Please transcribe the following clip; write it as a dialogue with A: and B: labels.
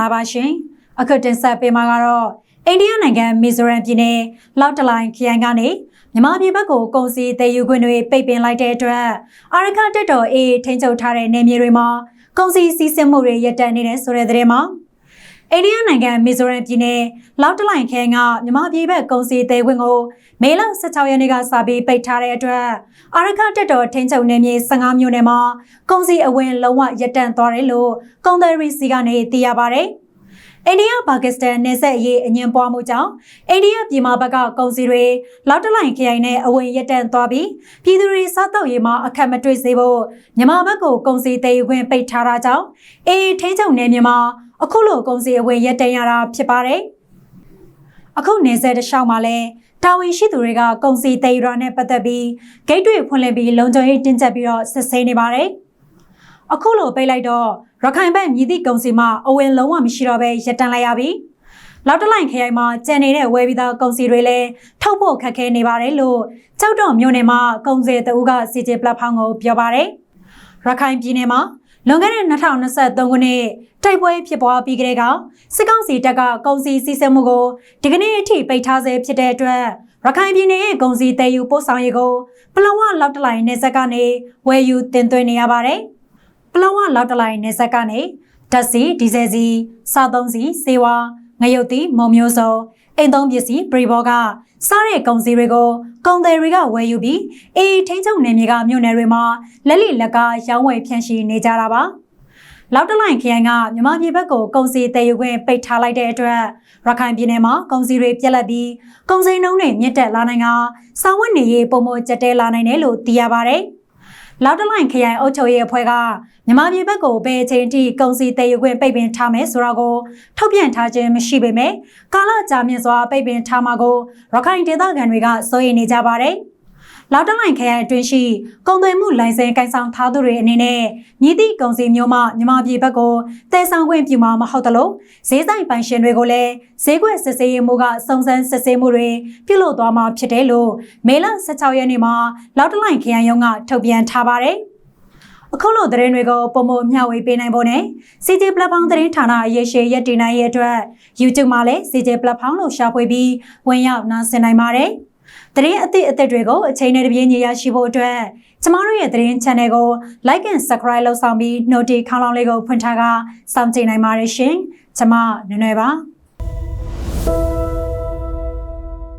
A: လာပါရှင်အခုတင်ဆက်ပေးမှာကတော့အိန္ဒိယနိုင်ငံမီဇိုရမ်ပြည်နယ်လောက်တလိုင်ခရိုင်ကနေမြန်မာပြည်ဘက်ကိုကုန်စည်တည်ယူခွင့်တွေပိတ်ပင်လိုက်တဲ့အတွက်အာရခတက်တော်အေးထိန်းချုပ်ထားတဲ့နယ်မြေတွေမှာကုန်စည်စီးဆင်းမှုတွေရပ်တန့်နေတဲ့ဆိုတဲ့သတင်းမှာ အိန္ဒိယနိုင်ငံမီဇိုရမ်ပြည်နယ်လောက်တလိုင်ခရိုင်ကမြန်မာပြည်ဘက်ကုန်စည်တည်ခွင့်ကိုမေလ16ရက်နေ့ကစပြီးပိတ်ထားတဲ့အတွက်အာရခတက်တော်ထိန်းချုပ်နယ်မြေ15မြို့နယ်မှာကုန်စည်အဝင်လုံးဝရပ်တန့်သွားတယ်လို့ကုန်သည်ရီစီကနေသိရပါတယ်။ အိန္ဒိယပါကစ္စတန်နယ်စပ်အရေးအငြင်းပွားမှုကြောင့်အိန္ဒိယပြည်မဘက်ကကုန်စည်တွေလောက်တလိုင်ခရိုင်နဲ့အဝင်ရက်တန့်သွားပြီးပြည်သူတွေစားတော့ရေးမှာအခက်မတွေ့စေဖို့မြန်မာဘက်ကိုကုန်စည်တည်ယူခွင့်ပိတ်ထားတာကြောင့်အေးထိန်းချုပ်နယ်မြန်မာအခုလိုကုန်စည်အဝင်ရက်တန့်ရတာဖြစ်ပါတယ်။အခုနေဆက်တစ်လျှောက်မှာလဲတာဝန်ရှိသူတွေကကုန်စည်တည်ယူတာနဲ့ပတ်သက်ပြီးဂိတ်တွေဖွင့်လှစ်ပြီးလုံခြုံရေးတင်းကျပ်ပြီးတော့စစ်ဆေးနေပါတယ်။အခုလိုပိတ်လိုက်တော့ ရခိုင်ဘက်မြည်သည့်ကုံစီမှာအဝင်လုံးဝမရှိတော့ဘဲရပ်တန့်လိုက်ရပြီ။လောက်တလိုင်ခရိုင်မှာကျန်နေတဲ့ဝယ်ပြီးသားကုံစီတွေလည်းထုတ်ဖို့ခက်ခဲနေပါတယ်လို့ကြောက်တော်မြို့နယ်မှာကုံစီတအူးကစီဂျေပလက်ဖောင်းကိုပြောပါတယ်။ရခိုင်ပြည်နယ်မှာလွန်ခဲ့တဲ့2023ခုနှစ်တိုက်ပွဲဖြစ်ပွားပြီးကတည်းကစစ်ကောင်စီတပ်ကကုံစီစီစစ်မှုကိုဒီကနေ့အထိပိတ်ထားဆဲဖြစ်တဲ့အတွက်ရခိုင်ပြည်နယ်ရဲ့ဂုံစီတဲယူပို့ဆောင်ရေးကိုပလောဝလောက်တလိုင်နေဆက်ကနေဝယ်ယူတင်သွင်းနေရပါတယ်။ ပလောဝလောက်တလိုက်နေဆက်ကနေဓာတ်စီဒီဇယ်စီစားသုံးစီစေဝါငရုတ်တီမုံမျိုးစုံအိမ်သုံးပစ္စည်းပရိဘောကစားတဲ့ကုန်စည်တွေကိုကုန်သည်တွေကဝယ်ယူပြီးအေးထိန်းချုပ်နယ်မြေကမြို့နယ်တွေမှာလက်လီလက်ကရောင်းဝယ်ဖြန့်ရှိနေကြတာပါလောက်တလိုင်ခရိုင်ကမြမပြည်ဘက်ကိုကုန်စည်တည်ယူခွင့်ပိတ်ထားလိုက်တဲ့အတွက်ရခိုင်ပြည်နယ်မှာကုန်စည်တွေပြက်လက်ပြီးကုန်စည်နှုန်းတွေမြင့်တက်လာနိုင်ကစောင်းဝတ်နေရေးပုံမကျက်တဲလာနိုင်တယ်လို့သိရပါဗျ။ လောက်တလိုင်းခရိုင်အုပ်ချုပ်ရေးအဖွဲ့ကမြန်မာပြည်ဘက်ကိုဘယ်အချိန်ထိကုန်စည်တည်ယူခွင့်ပိတ်ပင်ထားမယ်ဆိုတာကိုထုတ်ပြန်ထားခြင်းမရှိပေမဲ့ကာလကြာမြင့်စွာပိတ်ပင်ထားမှာကိုရခိုင်ဒေသခံတွေကစိုးရိမ်နေကြပါတယ်။ လောက်တလိုင်ခရိုင်အတွင်းရှိကုန်သွယ်မှုလိုင်စင်ကိုင်ဆောင်ထားသူတွေအနေနဲ့မြည်သည့်ကုန်စည်မျိုးမှမြန်မာပြည်ဘက်ကိုတည်ဆောင်ခွင့်ပြုမှာမဟုတ်သလိုဈေးဆိုင်ပိုင်ရှင်တွေကိုလည်းဈေးကွက်စစ်ဆေးရေးမှုကစုံစမ်းစစ်ဆေးမှုတွေပြုလုပ်သွားမှာဖြစ်တယ်လို့မေလ16ရက်နေ့မှာလောက်တလိုင်ခရိုင်ရုံးကထုတ်ပြန်ထားပါတယ်အခုလိုသတင်းတွေကိုပုံမမျှဝေပေးနိုင်ဖို့နဲ့ CJ Platform သတင်းဌာနရေရှည်ရက်တင်နိုင်ရဲ့အတွက် YouTube မှာလည်း CJ Platform လို့ရှာဖွေပြီးဝင်ရောက်နားဆင်နိုင်ပါတယ်။ သတင်းအသစ်အသစ်တွေကိုအချိန်နဲ့တပြေးညီရရှိဖို့အတွက်ကျမတို့ရဲ့သတင်း channel ကို like and subscribe လုပ်ဆောင်ပြီး notification ခေါင်းလောင်းလေးကိုဖွင့်ထားကစောင့်ကြည့်နိုင်ပါတယ်ရှင်။ကျမနွယ်နွယ်ပါ။